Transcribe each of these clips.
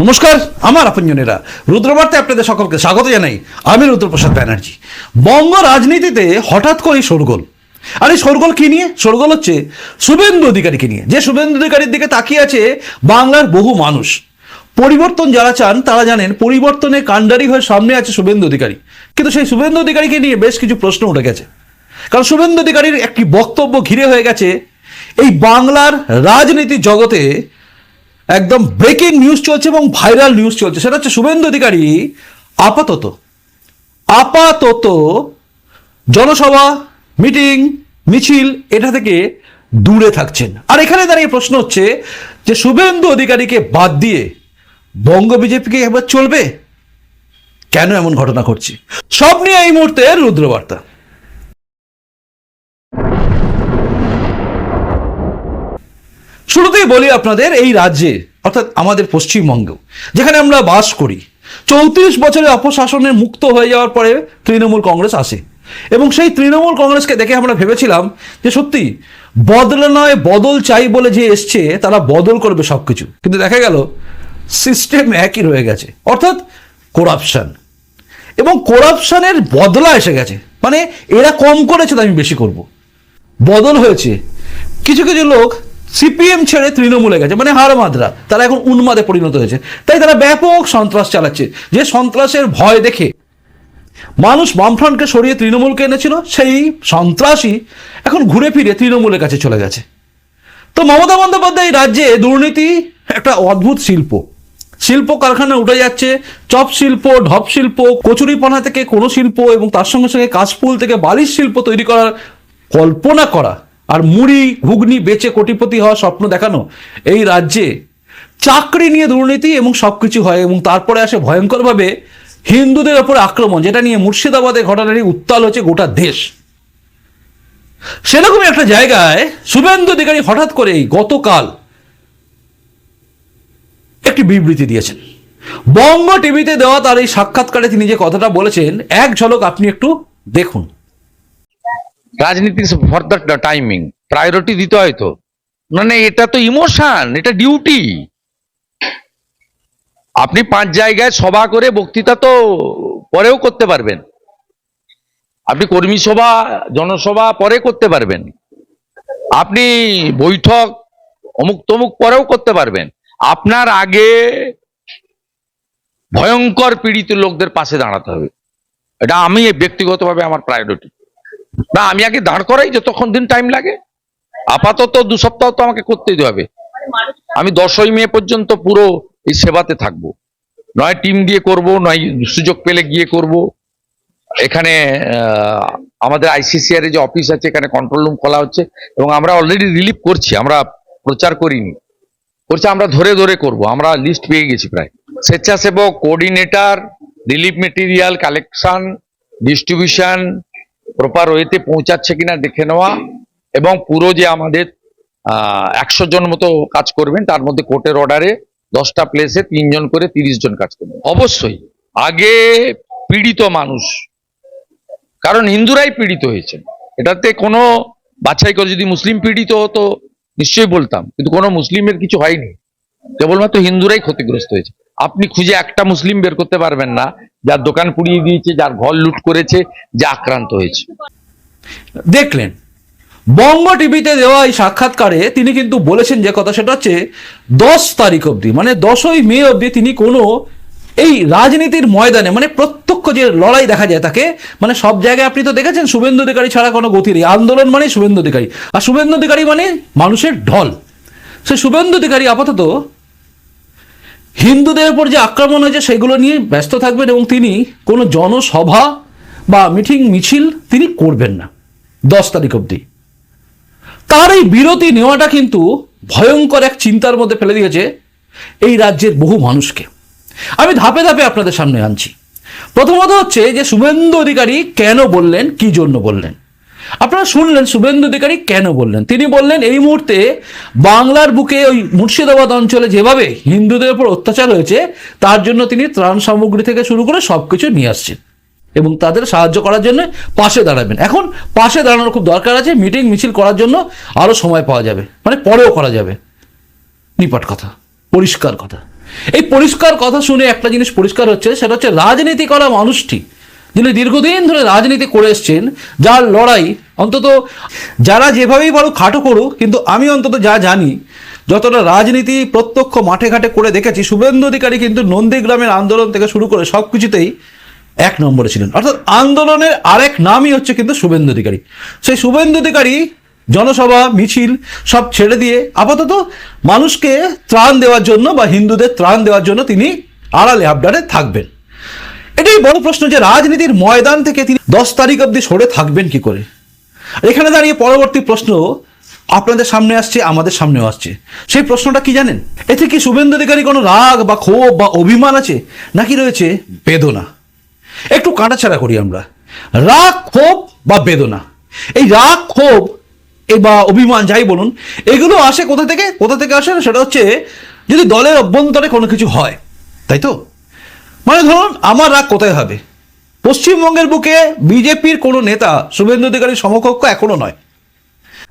নমস্কার, আমার আপনজনেরা। রুদ্রবার্তে আপনাদের সকলকে স্বাগত জানাই। আমি রুদ্রপ্রসাদ ব্যানার্জি। বঙ্গ রাজনীতিতে হঠাৎ করেই শোরগোল। আর এই শোরগোল কি নিয়ে? শোরগোল হচ্ছে শুভেন্দু অধিকারীকে নিয়ে। যে শুভেন্দু অধিকারীর দিকে তাকিয়ে আছে বাংলার বহু মানুষ। পরিবর্তন যারা চান, তারা জানেন পরিবর্তনে কাণ্ডারি হয়ে সামনে আছে শুভেন্দু অধিকারী। কিন্তু সেই শুভেন্দু অধিকারীকে নিয়ে বেশ কিছু প্রশ্ন উঠে গেছে। কারণ শুভেন্দু অধিকারীর একটি বক্তব্য ঘিরে হয়ে গেছে এই বাংলার রাজনীতি জগতে একদম ব্রেকিং নিউজ চলছে এবং ভাইরাল নিউজ চলছে। সেটা হচ্ছে শুভেন্দু অধিকারী, আপাতত আপাতত জনসভা মিটিং মিছিল এটা থেকে দূরে থাকছেন। আর এখানে দাঁড়িয়ে প্রশ্ন হচ্ছে যে শুভেন্দু অধিকারীকে বাদ দিয়ে বঙ্গ বিজেপিকে এবার চলবে? কেন এমন ঘটনা ঘটছে? সব নিয়ে এই মুহূর্তে রুদ্রবার্তা। শুরুতেই বলি আপনাদের এই রাজ্যে, অর্থাৎ আমাদের পশ্চিমবঙ্গেও, যেখানে আমরা বাস করি, চৌত্রিশ বছরের অপশাসনের মুক্ত হয়ে যাওয়ার পরে তৃণমূল কংগ্রেস আসে। এবং সেই তৃণমূল কংগ্রেসকে দেখে আমরা ভেবেছিলাম যে সত্যি, বদলা নয়, বদল চাই বলে যে এসছে, তারা বদল করবে সব কিছু কিন্তু দেখা গেল সিস্টেম একই রয়ে গেছে। অর্থাৎ করাপশন এবং করাপশনের বদলা এসে গেছে। মানে এরা কম করেছে তো আমি বেশি করব। বদল হয়েছে। কিছু কিছু লোক সিপিএম ছেড়ে তৃণমূলে গেছে মানে হার মাদ্রা তারা এখন উন্মাদে পরিণত হয়েছে। তাই তারা ব্যাপক সন্ত্রাস চালাচ্ছে, যে সন্ত্রাসের ভয় দেখে। মানুষ বামফ্রন্টকে সরিয়ে তৃণমূলকে এনেছিল, সেই সন্ত্রাসী এখন ঘুরে ফিরে তৃণমূলের কাছে চলে গেছে। তো মমতা বন্দ্যোপাধ্যায় রাজ্যে দুর্নীতি একটা অদ্ভুত শিল্প। শিল্প কারখানা উঠে যাচ্ছে, চপ শিল্প, ঢপ শিল্প, কচুরিপানা থেকে কোনো শিল্প এবং তার সঙ্গে সঙ্গে কাশফুল থেকে বালিশ শিল্প তৈরি করার কল্পনা করা। আর মুড়ি, ঘুগনি বেচে কোটিপতি হওয়ার স্বপ্ন দেখানো। এই রাজ্যে চাকরি নিয়ে দুর্নীতি এবং সবকিছু হয় এবং তারপরে আসে ভয়ঙ্করভাবে হিন্দুদের ওপর আক্রমণ, যেটা নিয়ে মুর্শিদাবাদে ঘটনাটি উত্তাল হচ্ছে গোটা দেশ। সেরকমই একটা জায়গায় শুভেন্দু অধিকারী হঠাৎ করেই গতকাল একটি বিবৃতি দিয়েছেন। বঙ্গ টিভিতে দেওয়া তার এই সাক্ষাৎকারে তিনি যে কথাটা বলেছেন, এক ঝলক আপনি একটু দেখুন। রাজনীতি ফর দ্য টাইমিং প্রায়োরিটি দিতে হয় তো। মানে এটা তো ইমোশন এটা ডিউটি আপনি পাঁচ জায়গায় সভা করে বক্তৃতা তো পরেও করতে পারবেন। আপনি কর্মী সভা, জনসভা পরে করতে পারবেন। আপনি বৈঠক অমুক তমুক পরেও করতে পারবেন। আপনার আগে ভয়ঙ্কর পীড়িত লোকদের পাশে দাঁড়াতে হবে। এটা আমি ব্যক্তিগতভাবে আমার প্রায়োরিটি না, আমি আগে দাঁড় করাই যতক্ষণ দিন টাইম লাগে। আপাতত দু সপ্তাহ তো আমাকে করতেই হবে। আমি দশই মে পর্যন্ত পুরো এই সেবাতে থাকব। নয় টিম দিয়ে করব, নয় সুযোগ পেলে গিয়ে করব। এখানে আমাদের আইসিসিআর যে অফিস আছে, এখানে কন্ট্রোল রুম খোলা হচ্ছে এবং আমরা অলরেডি রিলিফ করছি, আমরা প্রচার করিনি। করছি আমরা ধরে ধরে করব, আমরা লিস্ট পেয়ে গেছি প্রায়। স্বেচ্ছাসেবক coordinator relief material collection distribution proper ওয়েতে পৌঁছাচ্ছে কিনা দেখে নেওয়া এবং পুরো যে আমাদের একশো জন মতো কাজ করবেন, তার মধ্যে কোর্টের অর্ডারে দশটা প্লেসে তিনজন করে তিরিশ জন কাজ করবেন। অবশ্যই, আগে পীড়িত মানুষ, কারণ হিন্দুরাই পীড়িত হয়েছেন। এটাতে কোনো বাছাই করে, যদি মুসলিম পীড়িত হতো, নিশ্চয়ই বলতাম, কিন্তু কোনো মুসলিমের কিছু হয়নি। কেবলমাত্র হিন্দুরাই ক্ষতিগ্রস্ত হয়েছে। আপনি খুঁজে একটা মুসলিম বের করতে পারবেন না, যার দোকান পুড়িয়ে দিয়েছে, যার ঘর লুট করেছে, যে আক্রান্ত হয়েছে। দেখলেন, বঙ্গ টিভিতে দেওয়া এই সাক্ষাৎকারে তিনি কিন্তু বলেছেন যে কথা, সেটা হচ্ছে দশ তারিখ অবধি মানে দশই মে অবধি তিনি কোনো এই রাজনীতির ময়দানে মানে প্রত্যক্ষ যে লড়াই দেখা যায় তাকে মানে সব জায়গায় আপনি তো দেখেছেন, শুভেন্দু অধিকারী ছাড়া কোনো গতি নেই। আন্দোলন মানে শুভেন্দু অধিকারী, আর শুভেন্দু অধিকারী মানে মানুষের ঢল। সে শুভেন্দু অধিকারী আপাতত হিন্দুদের উপর যে আক্রমণ হয়েছে সেগুলো নিয়ে ব্যস্ত থাকবেন এবং তিনি কোনো জনসভা বা মিটিং মিছিল তিনি করবেন না দশ তারিখ অবধি। তার এই বিরতি নেওয়াটা কিন্তু ভয়ঙ্কর এক চিন্তার মধ্যে ফেলে দিয়েছে এই রাজ্যের বহু মানুষকে। আমি ধাপে ধাপে আপনাদের সামনে আনছি। প্রথমত হচ্ছে যে শুভেন্দু অধিকারী কেন বললেন, কি জন্য বললেন? আপনারা শুনলেন শুভেন্দু অধিকারী কেন বললেন? তিনি বললেন, এই মুহূর্তে বাংলার বুকে ওই মুর্শিদাবাদ অঞ্চলে যেভাবে হিন্দুদের উপর অত্যাচার হয়েছে, তার জন্য তিনি ত্রাণ সামগ্রী থেকে শুরু করে সব কিছু নিয়ে আসছেন এবং তাদের সাহায্য করার জন্য পাশে দাঁড়াবেন। এখন পাশে দাঁড়ানোর খুব দরকার আছে, মিটিং, মিছিল করার জন্য আরও সময় পাওয়া যাবে। মানে পরেও করা যাবে। নিপাট কথা, পরিষ্কার কথা। এই পরিষ্কার কথা শুনে একটা জিনিস পরিষ্কার হচ্ছে, সেটা হচ্ছে রাজনীতি করা মানুষটি যিনি দীর্ঘদিন ধরে রাজনীতি করে এসছেন, যার লড়াই অন্তত যারা যেভাবেই বলো খাটো করুক, কিন্তু আমি অন্তত যা জানি, যতটা রাজনীতি প্রত্যক্ষ মাঠে ঘাটে করে দেখেছি, শুভেন্দু অধিকারী কিন্তু নন্দীগ্রামের আন্দোলন থেকে শুরু করে সব কিছুতেই এক নম্বরে ছিলেন। অর্থাৎ আন্দোলনের আরেক নামই হচ্ছে কিন্তু শুভেন্দু অধিকারী। সেই শুভেন্দু অধিকারী, জনসভা, মিছিল, সব ছেড়ে দিয়ে আপাতত মানুষকে ত্রাণ দেওয়ার জন্য বা হিন্দুদের ত্রাণ দেওয়ার জন্য তিনি আড়ালে আবডারে থাকবেন। এটাই বড় প্রশ্ন যে রাজনীতির ময়দান থেকে তিনি দশ তারিখ অবধি সরে থাকবেন কি করে? এখানে দাঁড়িয়ে পরবর্তী প্রশ্ন আপনাদের সামনে আসছে, আমাদের সামনেও আসছে। সেই প্রশ্নটা কি জানেন? এতে কি শুভেন্দু অধিকারী কোনো রাগ বা ক্ষোভ বা অভিমান আছে? নাকি রয়েছে বেদনা? একটু কাটাছাড়া করি আমরা। রাগ, ক্ষোভ বা বেদনা? এই রাগ, ক্ষোভ বা অভিমান যাই বলুন, এগুলো আসে কোথা থেকে? কোথা থেকে আসে? সেটা হচ্ছে যদি দলের অভ্যন্তরে কোনো কিছু হয়, তাই তো? মানে ধরুন, আমার রাগ কোথায় হবে? পশ্চিমবঙ্গের বুকে বিজেপির কোনো নেতা শুভেন্দু অধিকারীর সমকক্ষ এখনও নয়।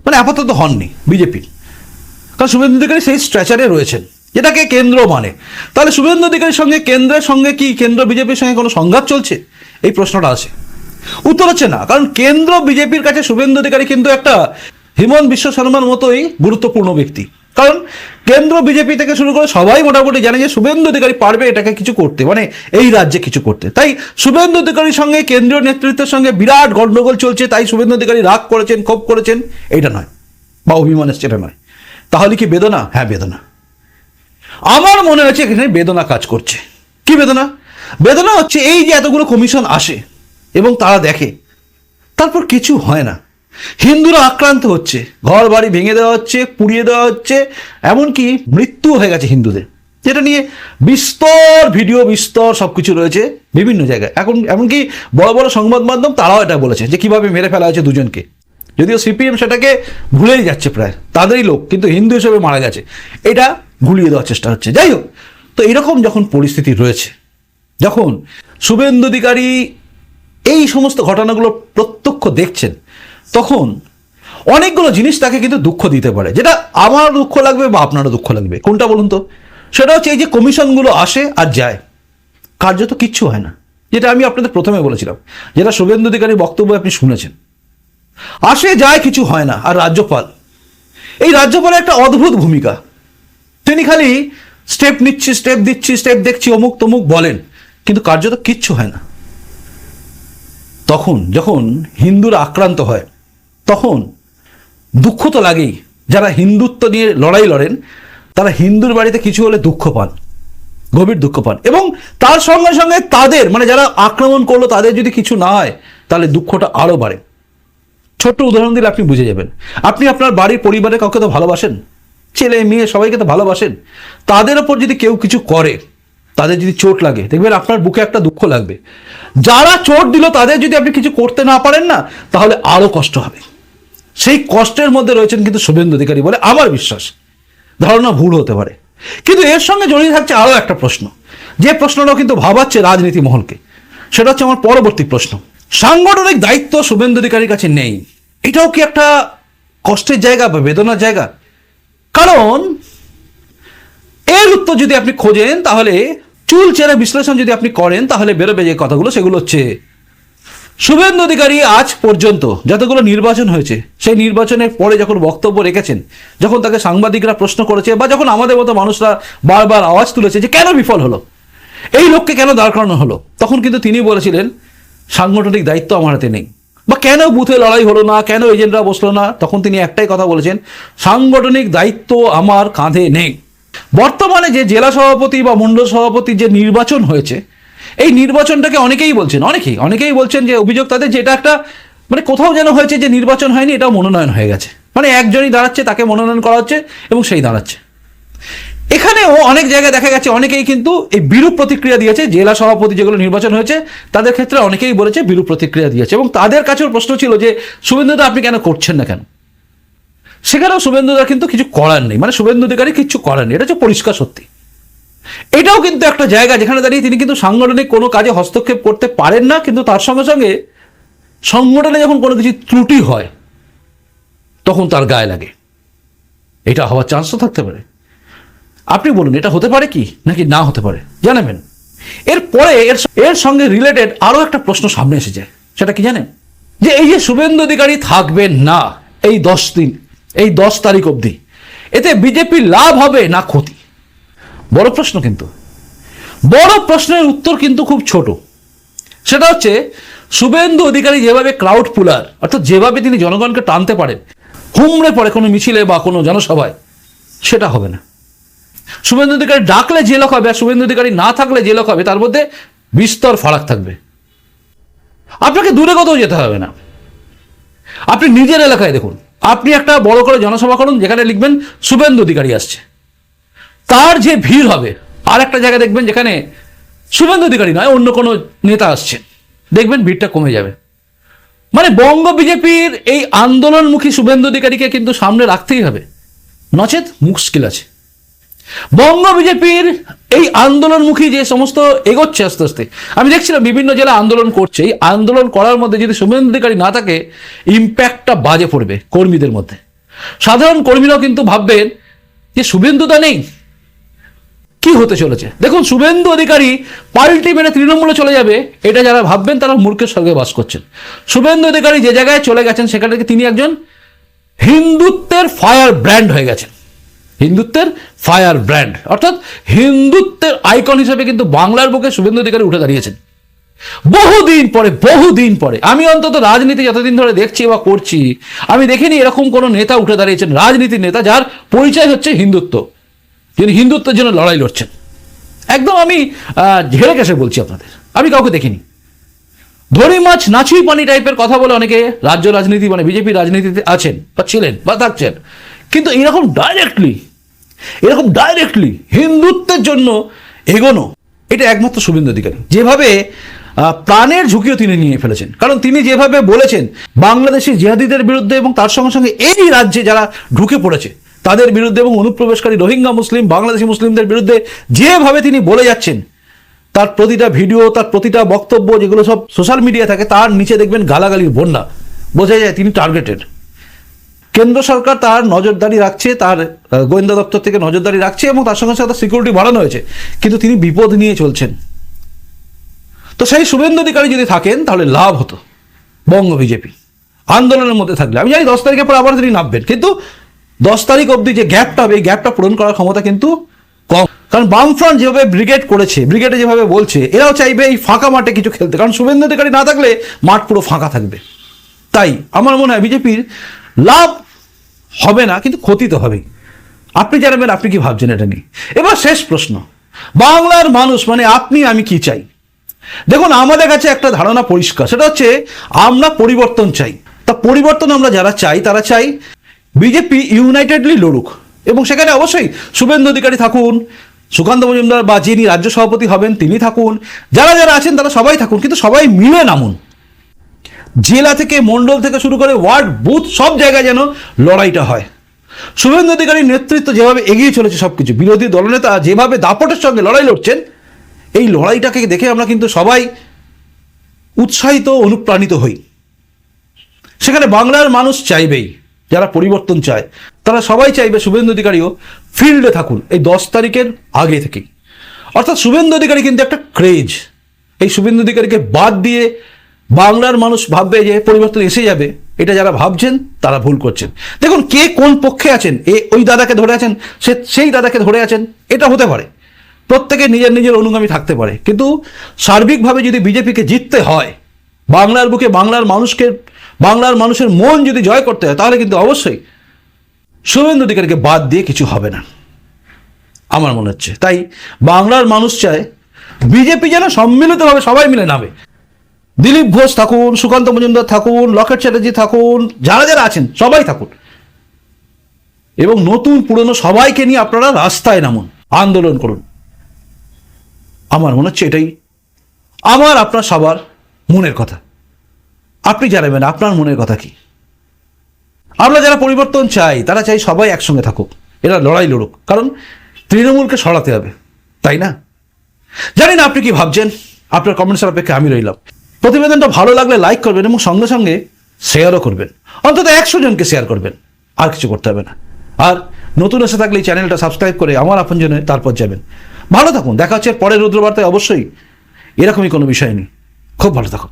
মানে আপাতত হননি বিজেপির। কারণ শুভেন্দু অধিকারী সেই স্ট্রেচারে রয়েছেন, যেটাকে কেন্দ্র মানে। তাহলে শুভেন্দু অধিকারীর সঙ্গে, কেন্দ্রের সঙ্গে কি কেন্দ্র বিজেপির সঙ্গে কোনো সংঘাত চলছে? এই প্রশ্নটা আছে। উত্তর হচ্ছে না, কারণ কেন্দ্র বিজেপির কাছে শুভেন্দু অধিকারী কিন্তু একটা হিমন্ত বিশ্ব শর্মার মতোই গুরুত্বপূর্ণ ব্যক্তি। কারণ কেন্দ্র বিজেপি থেকে শুরু করে সবাই মোটামুটি জানে যে শুভেন্দু অধিকারী পারবে এটাকে কিছু করতে মানে এই রাজ্যে কিছু করতে। তাই শুভেন্দু অধিকারীর সঙ্গে, কেন্দ্রীয় নেতৃত্বের সঙ্গে বিরাট গন্ডগোল চলছে, তাই শুভেন্দু অধিকারী রাগ করেছেন, ক্ষোভ করেছেন, এইটা নয়। বা অভিমান এসছে এটা নয়। তাহলে কি বেদনা? হ্যাঁ বেদনা। আমার মনে হচ্ছে এখানে বেদনা কাজ করছে। কি বেদনা? বেদনা হচ্ছে এই যে এতগুলো কমিশন আসে এবং তারা দেখে, তারপর কিছু হয় না। হিন্দুরা আক্রান্ত হচ্ছে ঘর বাড়ি ভেঙে দেওয়া হচ্ছে, পুড়িয়ে দেওয়া হচ্ছে, এমনকি মৃত্যু হয়ে গেছে হিন্দুদের। যেটা নিয়ে বিস্তর ভিডিও, বিস্তর সব কিছু রয়েছে বিভিন্ন জায়গায়। এখন এমনকি বড় বড় সংবাদ মাধ্যম তারাও এটা বলেছে যে কীভাবে মেরে ফেলা হয়েছে দুজনকে। যদিও সিপিএম সেটাকে ভুলেই যাচ্ছে প্রায়, তাদেরই লোক, কিন্তু হিন্দু হিসেবে মারা গেছে। এটা ভুলিয়ে দেওয়ার চেষ্টা হচ্ছে। যাই হোক, তো এরকম যখন পরিস্থিতি রয়েছে, যখন শুভেন্দু অধিকারী এই সমস্ত ঘটনাগুলো প্রত্যক্ষ দেখছেন তখন অনেকগুলো জিনিস তাকে কিন্তু দুঃখ দিতে পারে। যেটা আমার দুঃখ লাগবে বা আপনারও দুঃখ লাগবে। কোনটা বলুন তো? সেটা হচ্ছে এই যে কমিশনগুলো আসে আর যায়, কার্যত কিচ্ছু হয় না। যেটা আমি আপনাদের প্রথমে বলেছিলাম, যেটা শুভেন্দু অধিকারীর বক্তব্য আপনি শুনেছেন। আসে, যায়, কিছু হয় না। আর রাজ্যপাল, এই রাজ্যপালের একটা অদ্ভুত ভূমিকা। তিনি খালি স্টেপ নিচ্ছি, স্টেপ দিচ্ছি, স্টেপ দেখছি, অমুক তমুক বলেন, কিন্তু কার্যত কিচ্ছু হয় না। তখন যখন হিন্দুরা আক্রান্ত হয় তখন দুঃখ তো লাগেই। যারা হিন্দুত্ব নিয়ে লড়াই লড়েন, তারা হিন্দুর বাড়িতে কিছু হলে দুঃখ পান, গভীর দুঃখ পান। এবং তার সঙ্গে সঙ্গে তাদের মানে যারা আক্রমণ করল তাদের যদি কিছু না হয়, তাহলে দুঃখটা আরও বাড়ে। ছোট্ট উদাহরণ দিলে আপনি বুঝে যাবেন। আপনি আপনার বাড়ির পরিবারে কাউকে তো ভালোবাসেন? ছেলে, মেয়ে সবাইকে তো ভালোবাসেন? তাদের ওপর যদি কেউ কিছু করে, তাদের যদি চোট লাগে, দেখবেন আপনার বুকে একটা দুঃখ লাগবে। যারা চোট দিল, তাদের যদি আপনি কিছু করতে না পারেন না, তাহলে আরও কষ্ট হবে। সেই কষ্টের মধ্যে রয়েছেন কিন্তু শুভেন্দু অধিকারী বলে আমার বিশ্বাস। ধারণা ভুল হতে পারে। কিন্তু এর সঙ্গে জড়িয়ে থাকছে আরও একটা প্রশ্ন। যে প্রশ্নটাও কিন্তু ভাবাচ্ছে রাজনীতি মহলকে, সেটা হচ্ছে আমার পরবর্তী প্রশ্ন। সাংগঠনিক দায়িত্ব শুভেন্দু অধিকারীর কাছে নেই। এটাও কি একটা কষ্টের জায়গা বা বেদনার জায়গা? কারণ এর উত্তর যদি আপনি খোঁজেন, তাহলে চুল চেরা বিশ্লেষণ যদি আপনি করেন, তাহলে বেরোবে যে কথাগুলো, সেগুলো হচ্ছে শুভেন্দু অধিকারী আজ পর্যন্ত যতগুলো নির্বাচন হয়েছে, সেই নির্বাচনের পরে যখন বক্তব্য রেখেছেন, যখন তাকে সাংবাদিকরা প্রশ্ন করেছে বা যখন আমাদের মতো মানুষরা বারবার আওয়াজ তুলেছে যে কেন বিফল হলো, এই লোককে কেন দাঁড় করানো হলো, তখন কিন্তু তিনি বলেছিলেন, সাংগঠনিক দায়িত্ব আমার হাতে নেই। বা কেন বুথে লড়াই হলো না, কেন এজেন্টরা বসল না, তখন তিনি একটাই কথা বলেছেন, সাংগঠনিক দায়িত্ব আমার কাঁধে নেই। বর্তমানে যে জেলা সভাপতি বা মণ্ডল সভাপতি যে নির্বাচন হয়েছে এই নির্বাচনটাকে অনেকেই বলছেন, অনেকেই অনেকেই বলছেন যে অভিযোগ তাদের যে এটা একটা মানে কোথাও যেন হয়েছে যে নির্বাচন হয়নি এটা মনোনয়ন হয়ে গেছে। মানে একজনই দাঁড়াচ্ছে, তাকে মনোনয়ন করা হচ্ছে এবং সেই দাঁড়াচ্ছে। এখানেও অনেক জায়গায় দেখা গেছে, অনেকেই কিন্তু এই বিরূপ প্রতিক্রিয়া দিয়েছে, জেলা সভাপতি যেগুলো নির্বাচন হয়েছে, তাদের ক্ষেত্রে অনেকেই বলেছে বিরূপ প্রতিক্রিয়া দিয়েছে এবং তাদের কাছেও প্রশ্ন ছিল যে শুভেন্দুদা আপনি কেন করছেন না কেন? সেখানেও শুভেন্দুদা কিন্তু কিছু করার নেই মানে শুভেন্দু অধিকারী কিছু করার নেই, এটা হচ্ছে পরিষ্কার সত্যি। এটাও কিন্তু একটা জায়গা যেখানে দাঁড়িয়ে তিনি কিন্তু সাংগঠনিক কোনো কাজে হস্তক্ষেপ করতে পারেন না, কিন্তু তার সঙ্গে সঙ্গে সংগঠনে যখন কোনো কিছু ত্রুটি হয়, তখন তার গায়ে লাগে। এটা হওয়ার চান্সও থাকতে পারে। আপনি বলুন, এটা হতে পারে কি, নাকি না হতে পারে? জানাবেন। এরপরে এর এর সঙ্গে রিলেটেড আরও একটা প্রশ্ন সামনে এসে যায়। সেটা কি জানেন? যে এই যে শুভেন্দু অধিকারী থাকবেন না এই দশ দিন, এই দশ তারিখ অবধি, এতে বিজেপির লাভ হবে না ক্ষতি? বড় প্রশ্ন কিন্তু। বড় প্রশ্নের উত্তর কিন্তু খুব ছোট। সেটা হচ্ছে, শুভেন্দু অধিকারী যেভাবে ক্রাউড পুলার, অর্থাৎ যেভাবে তিনি জনগণকে টানতে পারেন, হুমড়ে পড়ে কোনো মিছিলে বা কোনো জনসভায়, সেটা হবে না। শুভেন্দু অধিকারী ডাকলে যে লোক হবে আর শুভেন্দু অধিকারী না থাকলে যে লোক হবে, তার মধ্যে বিস্তর ফারাক থাকবে। আপনাকে দূরে কোথাও যেতে হবে না। আপনি নিজের এলাকায় দেখুন। আপনি একটা বড় করে জনসভা করুন, যেখানে লিখবেন, শুভেন্দু অধিকারী আসছে। তার যে ভিড় হবে? আর একটা জায়গায় দেখবেন যেখানে শুভেন্দু অধিকারী নয়, অন্য কোনো নেতা আসছেন। দেখবেন ভিড়টা কমে যাবে। মানে বঙ্গ বিজেপির এই আন্দোলনমুখী শুভেন্দু অধিকারীকে কিন্তু সামনে রাখতেই হবে। নচেত মুশকিল আছে। বঙ্গ বিজেপির এই আন্দোলনমুখী যে সমস্ত এগোচ্ছে আস্তে আস্তে, আমি দেখছিলাম বিভিন্ন জেলা আন্দোলন করছে। এই আন্দোলন করার মধ্যে যদি শুভেন্দু অধিকারী না থাকে ইম্প্যাক্টটা বাজে পড়বে কর্মীদের মধ্যে। সাধারণ কর্মীরাও কিন্তু ভাববেন যে শুভেন্দুদা নেই কি হতে চলেছে? দেখুন, শুভেন্দু অধিকারী পাল্টি মেরে তৃণমূলে চলে যাবে, এটা যারা ভাববেন তারা মূর্খের সঙ্গে বাস করছেন। শুভেন্দু অধিকারী যে জায়গায় চলে গেছেন, সেখানে তিনি একজন? হিন্দুত্বের ফায়ার ব্র্যান্ড হয়ে গেছেন। হিন্দুত্বের ফায়ার ব্র্যান্ড। অর্থাৎ হিন্দুত্বের আইকন হিসেবে কিন্তু বাংলার বুকে শুভেন্দু অধিকারী উঠে দাঁড়িয়েছেন। বহুদিন পরে বহুদিন পরে, আমি অন্তত রাজনীতি যতদিন ধরে দেখছি বা করছি, আমি দেখিনি এরকম কোনো নেতা উঠে দাঁড়িয়েছেন, রাজনীতির নেতা যার পরিচয় হচ্ছে হিন্দুত্ব। যিনি হিন্দুত্বের জন্য লড়াই লড়ছেন। একদম আমি ঝেড়ে কেসে বলছি আপনাদের। আমি কাউকে দেখিনি। ধরি মাছ নাচুই পানি টাইপের কথা বলে অনেকে রাজ্য রাজনীতি মানে বিজেপি রাজনীতিতে আছেন বা ছিলেন বা থাকছেন। কিন্তু এরকম ডাইরেক্টলি এরকম ডাইরেক্টলি হিন্দুত্বের জন্য এগোনো, এটা একমাত্র শুভেন্দু অধিকারী। যেভাবে প্রাণের ঝুঁকিও তিনি নিয়ে ফেলেছেন। কারণ তিনি যেভাবে বলেছেন, বাংলাদেশি জিহাদিদের বিরুদ্ধে এবং তার সঙ্গে সঙ্গে এই রাজ্যে যারা ঢুকে পড়েছে তাদের বিরুদ্ধে এবং অনুপ্রবেশকারী রোহিঙ্গা মুসলিম, বাংলাদেশি মুসলিমদের বিরুদ্ধে যেভাবে তিনি বলে যাচ্ছেন, তার প্রতিটা ভিডিও, তার প্রতিটা বক্তব্য যেগুলো সব সোশ্যাল মিডিয়া থাকে, তার নিচে দেখবেন গালাগালির বন্যা। বোঝা যায় তিনি টার্গেটেড কেন্দ্র সরকার তার নজরদারি রাখছে, তার গোয়েন্দা দপ্তর থেকে নজরদারি রাখছে এবং তার সঙ্গে সাথে সিকিউরিটি বাড়ানো হয়েছে। কিন্তু তিনি বিপদ নিয়ে চলছেন। তো সেই শুভেন্দু অধিকারী যদি থাকেন, তাহলে লাভ হতো। বঙ্গ বিজেপি। আন্দোলনের মধ্যে থাকলে। আমি জানি দশ তারিখের পর আবার তিনি নামবেন, কিন্তু দশ তারিখ অবধি যে গ্যাপটা হবে, এই গ্যাপটা পূরণ করার ক্ষমতা কিন্তু কম। কারণ বামফ্রন্ট যেভাবে ব্রিগেড করেছে ব্রিগেডে যেভাবে বলছে, এরাও চাইবে এই ফাঁকা মাঠে কিছু খেলতে। কারণ শুভেন্দু অধিকারী না থাকলে মাঠ পুরো ফাঁকা থাকবে। তাই আমার মনে হয় বিজেপির লাভ হবে না, কিন্তু ক্ষতি তো হবেই। আপনি জানাবেন আপনি কি ভাবছেন এটা নিয়ে? এবার শেষ প্রশ্ন। বাংলার মানুষ মানে আপনি, আমি কি চাই? দেখুন, আমাদের কাছে একটা ধারণা পরিষ্কার, সেটা হচ্ছে আমরা পরিবর্তন চাই। তা পরিবর্তন আমরা যারা চাই, তারা চাই বিজেপি ইউনাইটেডলি লড়ুক। এবং সেখানে অবশ্যই শুভেন্দু অধিকারী থাকুন, সুকান্ত মজুমদার বা যিনি রাজ্য সভাপতি হবেন তিনি থাকুন। যারা যারা আছেন তারা সবাই থাকুন, কিন্তু সবাই মিলে নামুন। জেলা থেকে মণ্ডল থেকে শুরু করে ওয়ার্ড, বুথ, সব জায়গায় যেন লড়াইটা হয়। শুভেন্দু অধিকারীর নেতৃত্ব যেভাবে এগিয়ে চলেছে সব কিছু বিরোধী দলনেতা যেভাবে দাপটের সঙ্গে লড়াই লড়ছেন, এই লড়াইটাকে দেখে আমরা কিন্তু সবাই উৎসাহিত, অনুপ্রাণিত হই। সেখানে বাংলার মানুষ চাইবেই। যারা পরিবর্তন চায়, তারা সবাই চাইবে শুভেন্দু অধিকারীও ফিল্ডে থাকুন, এই দশ তারিখের আগে থেকেই। অর্থাৎ শুভেন্দু অধিকারী কিন্তু একটা ক্রেজ এই শুভেন্দু অধিকারীকে বাদ দিয়ে বাংলার মানুষ ভাববে যে পরিবর্তন এসে যাবে, এটা যারা ভাবছেন, তারা ভুল করছেন। দেখুন, কে কোন পক্ষে আছেন? এ ওই দাদাকে ধরে আছেন, সে সেই দাদাকে ধরে আছেন, এটা হতে পারে। প্রত্যেকে নিজের নিজের অনুগামী থাকতে পারে। কিন্তু সার্বিকভাবে যদি বিজেপিকে জিততে হয়, বাংলার বুকে বাংলার মানুষকে বাংলার মানুষের মন যদি জয় করতে হয়, তাহলে কিন্তু অবশ্যই শুভেন্দু অধিকারীকে বাদ দিয়ে কিছু হবে না। আমার মনে হচ্ছে। তাই বাংলার মানুষ চায় বিজেপি যেন সম্মিলিতভাবে সবাই মিলে নামে। দিলীপ ঘোষ থাকুন, সুকান্ত মজুমদার থাকুন, লকেট চ্যাটার্জি থাকুন, যারা যারা আছেন, সবাই থাকুন। এবং নতুন পুরনো সবাইকে নিয়ে আপনারা রাস্তায় নামুন, আন্দোলন করুন। আমার মনে হচ্ছে এটাই আমার, আপনার সবার মনের কথা। আপনি জানাবেন, আপনার মনের কথা কি? আমরা যারা পরিবর্তন চাই, তারা চাই সবাই একসঙ্গে থাকুক। এরা লড়াই লড়ুক, কারণ তৃণমূলকে সরাতে হবে, তাই না? জানি না আপনি কি ভাবছেন, আপনার কমেন্টসের অপেক্ষা আমি রইলাম। প্রতিবেদনটা ভালো লাগলে লাইক করবেন এবং সঙ্গে সঙ্গে শেয়ারও করবেন। অন্তত একশো জনকে শেয়ার করবেন, আর কিছু করতে হবে না। আর নতুন এসে থাকলে এই চ্যানেলটা সাবস্ক্রাইব করে আমার আপনজনে তারপর যাবেন। ভালো থাকুন, দেখা হচ্ছে পরের রুদ্রবার্তায় অবশ্যই। এরকমই কোনো বিষয় নেই। খুব ভালো থাকুন।